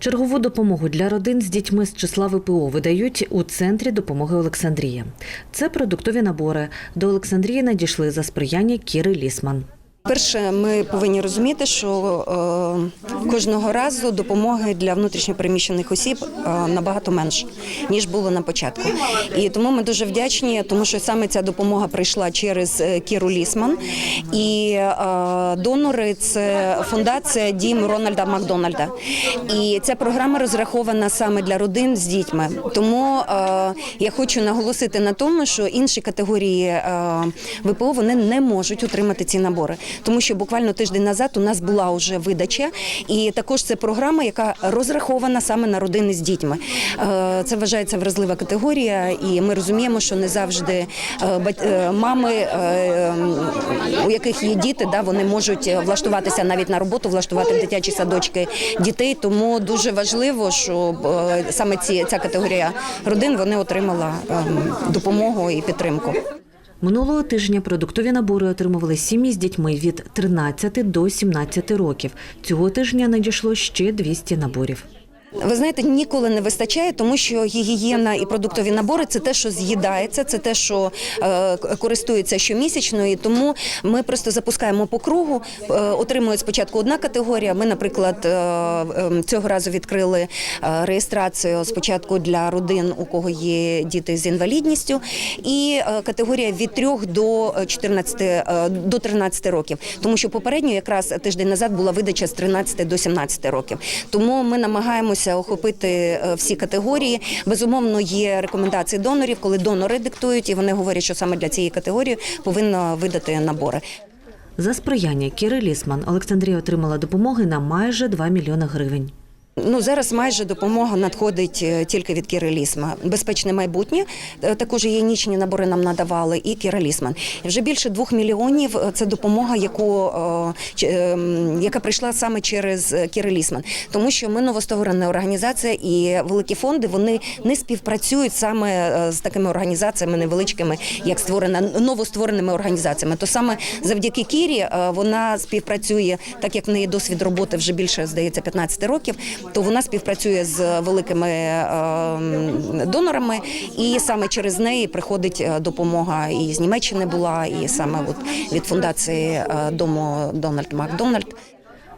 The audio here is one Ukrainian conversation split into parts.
Чергову допомогу для родин з дітьми з числа ВПО видають у центрі допомоги Олександрія. Це продуктові набори. До Олександрії надійшли за сприяння Кіри Лісман. Перше, ми повинні розуміти, що е, кожного разу допомоги для внутрішньопереміщених осіб е, набагато менше, ніж було на початку. І тому ми дуже вдячні, тому що саме ця допомога прийшла через е, Кіру Лісман. І донори це фундація Дім Рональда Макдональда. І ця програма розрахована саме для родин з дітьми. Тому я хочу наголосити на тому, що інші категорії ВПО вони не можуть отримати ці набори, тому що буквально тиждень назад у нас була вже видача, і також це програма, яка розрахована саме на родини з дітьми. Е, Це вважається вразлива категорія, і ми розуміємо, що не завжди е, е, мами, у яких є діти, вони можуть влаштуватися навіть на роботу, влаштувати в дитячі садочки дітей. Тому дуже важливо, щоб саме ці ця категорія родин вони отримала ем, допомогу і підтримку. Минулого тижня продуктові набори отримували сім'ї з дітьми від 13 до 17 років. Цього тижня надійшло ще 200 наборів. Ви знаєте, ніколи не вистачає, тому що гігієна і продуктові набори це те, що з'їдається, це те, що е, користується щомісячно. І тому ми просто запускаємо по кругу. Е, отримує спочатку одна категорія. Ми, наприклад, е, е, цього разу відкрили е, реєстрацію спочатку для родин, у кого є діти з інвалідністю, і е, категорія від 3 до 14, е, до 13 років. Тому що попередньо, якраз тиждень назад, була видача з 13 до 17 років. Тому ми намагаємося охопити е, всі категорії. Безумовно, є рекомендації донорів, коли донори диктують, і вони говорять, що саме для цієї категорії повинно видати набори. За сприяння Кіри Лісман Олександрія отримала допомоги на майже 2 мільйони гривень. Ну зараз майже допомога надходить е, тільки від Кіри Лісма. Безпечне майбутнє е, також гігієнічні набори нам надавали, і Кіра Лісман. Вже більше двох мільйонів е, це допомога, яку яка прийшла саме через е, Кіри Лісман, тому що ми новостворена організація, і великі фонди вони не співпрацюють саме з такими організаціями невеличкими, як створена новоствореними організаціями. То саме завдяки Кірі вона співпрацює, так як в неї досвід роботи вже більше здається 15 років то вона співпрацює з великими е, донорами, і саме через неї приходить е, допомога і з Німеччини була, і саме от від фундації е, дому Дональд Макдональд.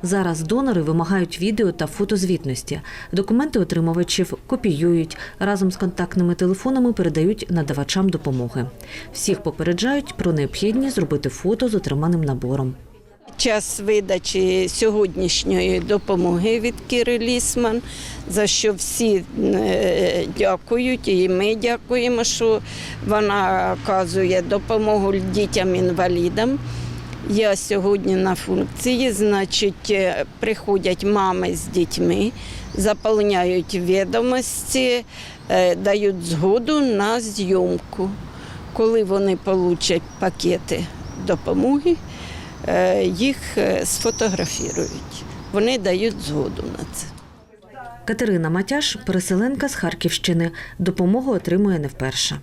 Зараз донори вимагають відео та фотозвітності. Документи отримувачів копіюють, разом з контактними телефонами передають надавачам допомоги. Всіх попереджають про необхідність зробити фото з отриманим набором. Час видачі сьогоднішньої допомоги від Кіри Лісман, за що всі е, дякують, і ми дякуємо, що вона оказує допомогу дітям-інвалідам. Я сьогодні на функції, значить, е, приходять мами з дітьми, заповняють відомості, е, дають згоду на зйомку. Коли вони получать пакети допомоги, їх е, сфотографірують. Вони дають згоду на це. Катерина Матяш, переселенка з Харківщини, допомогу отримує не вперше.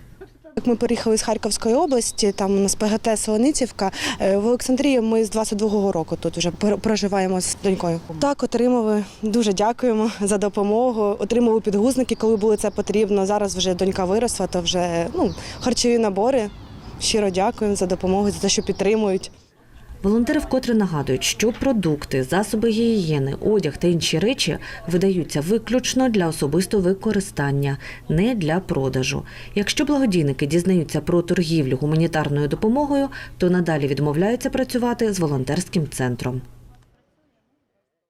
Як ми переїхали з Харківської області, там у нас ПГТ Солоницівка. е, В Олександрії ми з 22-го року тут вже проживаємо з донькою. Так, отримали. Дуже дякуємо за допомогу. Отримали підгузники, коли було це потрібно. Зараз вже донька виросла, то вже ну, харчові набори. Щиро дякуємо за допомогу, за те, що підтримують. Волонтери вкотре нагадують, що продукти, засоби гігієни, одяг та інші речі видаються виключно для особистого використання, не для продажу. Якщо благодійники дізнаються про торгівлю гуманітарною допомогою, то надалі відмовляються працювати з волонтерським центром.